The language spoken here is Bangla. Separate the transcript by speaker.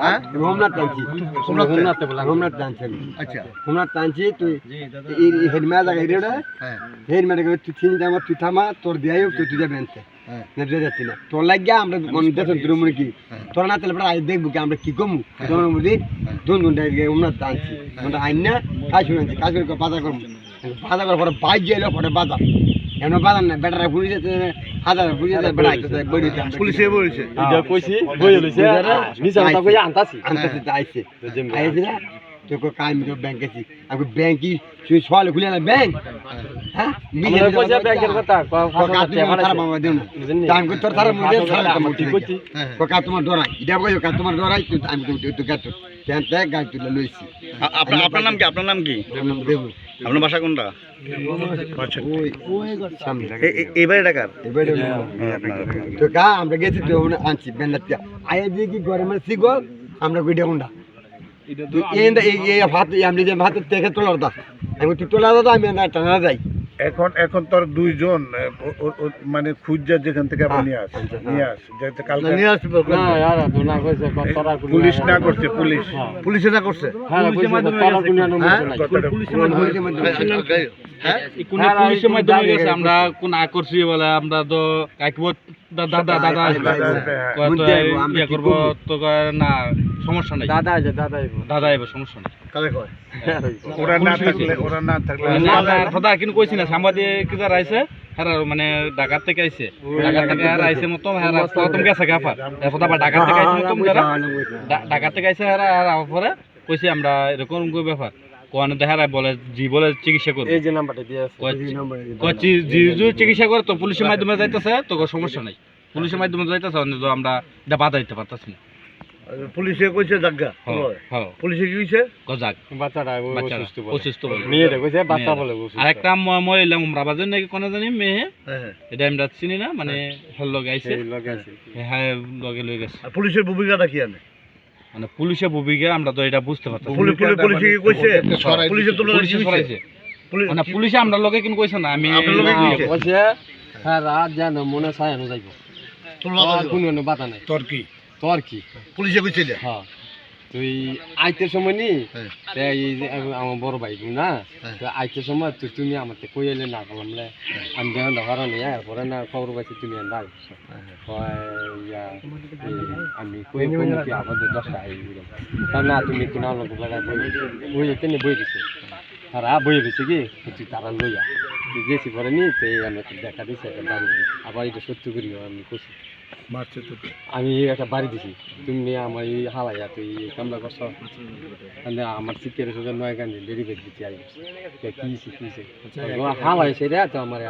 Speaker 1: হ্যাঁ?
Speaker 2: হোমনাথ টানছি।
Speaker 1: হোমনাথ
Speaker 2: হোমনাথ হোমনাথ টানছি। আমি
Speaker 1: আচ্ছা।
Speaker 2: হোমনাথ টানছি তুই হেডমা জায়গা রেডা
Speaker 1: হ্যাঁ।
Speaker 2: হেডমা জায়গা তুই চিনি আমার তুই থামা তোর দিয়াই হোক তুই তুই যাবে আনতে
Speaker 1: হ্যাঁ।
Speaker 2: না দিয়ে যাচ্ছি না। তোর লাগিয়া আমরা মনে দেশ দ্রমুড়ি কি?
Speaker 1: হ্যাঁ।
Speaker 2: তোর না তাহলে আই দেখব কি আমরা কি কমু? দুন ডাইরে হোমনাথ টানছি। আমরা আইন না কাজ শুনে কাজ করে বাজার করব। বাজার করার পরে বাইক যাইলো পরে বাজার। এমন বাজার না বেটারা হাজার পুলিশ বেড়া আইতেছে বড়ি
Speaker 1: পুলিশে বলেছে
Speaker 3: এটা কইছি বই লইছে নিচে কথা কই আনতাছি।
Speaker 2: আনতেছে। আইছে। আইছে না তো কো মিটো ব্যাংক আছি আমি ব্যাংকি তুই সওয়াল খুলে না ব্যাংক? হ্যাঁ?
Speaker 3: ব্যাংকের কথা
Speaker 2: দেও না টাইম তোর তারা মুদে সারা কাম ঠিক করছি
Speaker 1: হ্যাঁ।
Speaker 2: তোমার ডরাই? এটা কইও কাকা তোমার ডরাই? আমি তো তো গাত কেন তে গাই লইছি।
Speaker 4: আপনার আপনার নাম কি? আপনার নাম কি?
Speaker 2: দেব।
Speaker 4: আপনার বাসা কোনটা? এবারে
Speaker 2: এবারে তো কা আমরা গেছি তো আনছি বেন্দাতিয়া আয়া দিয়ে কি ঘরে মানে সিগল আমরা গিয়ে কোনটা? এই ভাত আমি যে ভাত থেকে তোলার দা। আমি তুই তোলা দাদা আমি না টানা যাই।
Speaker 1: এখন এখন তোর দুইজন মানে খুঁজা যেখান থেকে আবার
Speaker 2: হ্যাঁ,
Speaker 1: নিয়ে আস
Speaker 2: আচ্ছা,
Speaker 1: নিয়ে আস। যাতে কালকে
Speaker 2: নিয়ে আসব
Speaker 3: না কইছে তোরা
Speaker 1: পুলিশ না করছে পুলিশ। পুলিশে না করছে?
Speaker 3: হ্যাঁ পুলিশের মাধ্যমে তোরা কোন
Speaker 2: হ্যাঁ?
Speaker 1: কথাটা-
Speaker 2: পুলিশের মাধ্যমে
Speaker 1: হ্যাঁ?
Speaker 5: কোন
Speaker 3: হ্যাঁ,
Speaker 5: পুলিশের মাধ্যমে
Speaker 3: দাবি
Speaker 5: গেছে? আমরা কোন আয় করছি বলে আমরা তো কাকিব দাদা দাদা আসবে।
Speaker 1: দাদা হ্যাঁ।
Speaker 5: ইয়ে করব? তো না সমস্যা নাই।
Speaker 3: দাদা আছে দাদা আইবো
Speaker 5: দাদা সমস্যা নাই।
Speaker 1: কালে কয়? ওরা না থাকলে ওরা না থাকলে
Speaker 5: না না কিন্তু কইছি না। সাংবাদিক যারা আইছে মানে ঢাকার থেকে আইছে। ঢাকা থেকে আর আইছে মতো প্রথম গেছে গাফার। এরপর আবার ঢাকা থেকে আইছে মতো যারা। ডা- থেকে আইছে আর পরে কইছে আমরা এরকম ব্যাপার। কোন দেখা বলে জি বলে চিকিৎসা করবে।
Speaker 3: এই যে নাম্বারটা দিয়ে আছে
Speaker 5: কচ্ছি জি জি চিকিৎসা করে তো পুলিশের মাধ্যমে যাইতেছে তো কোনো সমস্যা নাই। পুলিশের মাধ্যমে যাইতেছে আমরা এটা বাধা দিতে পারতেছি না।
Speaker 1: পুলিশে কইছে জাগা
Speaker 5: হ্যাঁ হ্যাঁ।
Speaker 1: পুলিশে কি কইছে
Speaker 5: গজাক।
Speaker 3: বাচ্চাটা অসুস্থ বলে।
Speaker 5: অসুস্থ বলে।
Speaker 3: মেয়েটা কইছে বাচ্চা। বলে অসুস্থ।
Speaker 5: আর একটা মহিলা উমরাবাজের নাকি কোনো জানি মেয়ে।
Speaker 1: হ্যাঁ।
Speaker 5: এটা আমরা চিনি না মানে হেল লগে আইছে।
Speaker 3: লগে
Speaker 5: হ্যাঁ লগে লয়ে গেছে।
Speaker 1: আর পুলিশের ভূমিকাটা কি আনে?
Speaker 5: মানে পুলিশে ভূমিকা আমরা তো এটা বুঝতে পারতাম।
Speaker 1: পুলিশ কি কইছে পুলিশে তো
Speaker 5: পুলিশে সরাইছে। মানে পুলিশে আমরা লগে কিন্তু কইছে না আমি
Speaker 1: আপনার লগে
Speaker 3: না,
Speaker 1: কইছে?
Speaker 3: হ্যাঁ রাত জানো মনে চায় না যাইবো কোনো বাধা নাই।
Speaker 1: তোর কি?
Speaker 3: তোর কি?
Speaker 1: পুলিশে কইছে যে
Speaker 3: হ্যাঁ। তুই আইতে সময় নি?
Speaker 1: হ্যাঁ।
Speaker 3: তে এই যে আমি- আমার বড় ভাই না?
Speaker 1: হ্যাঁ।
Speaker 3: তো আইতে সময় তুই তুমি আমার কই এলে না করলাম রে আমি দেখুন দেখার নেই এরপরে না খবর পাইছি তুমি আন্দা আমি কই কই কি আবার দশটা আই তা না তুমি কিনা লোক বই বই তেনে বই দিছে। তারা বই দিছে কি? তুই তারা লইয়া। তুই গেছি পরে নি তো এই আমি দেখা দিছে বাড়ি আবার এটা সত্যি করি আমি কইছি।
Speaker 1: মারছে তো
Speaker 3: আমি একটা বাড়ি দিছি। তুমি আমার এই হালাইয়া তুই এই কামলা করছ। মানে আমার চিকের সাথে নয় গান ডেরি বেড দিতে আই কি। শিখিছে হালাই সেটা তো আমার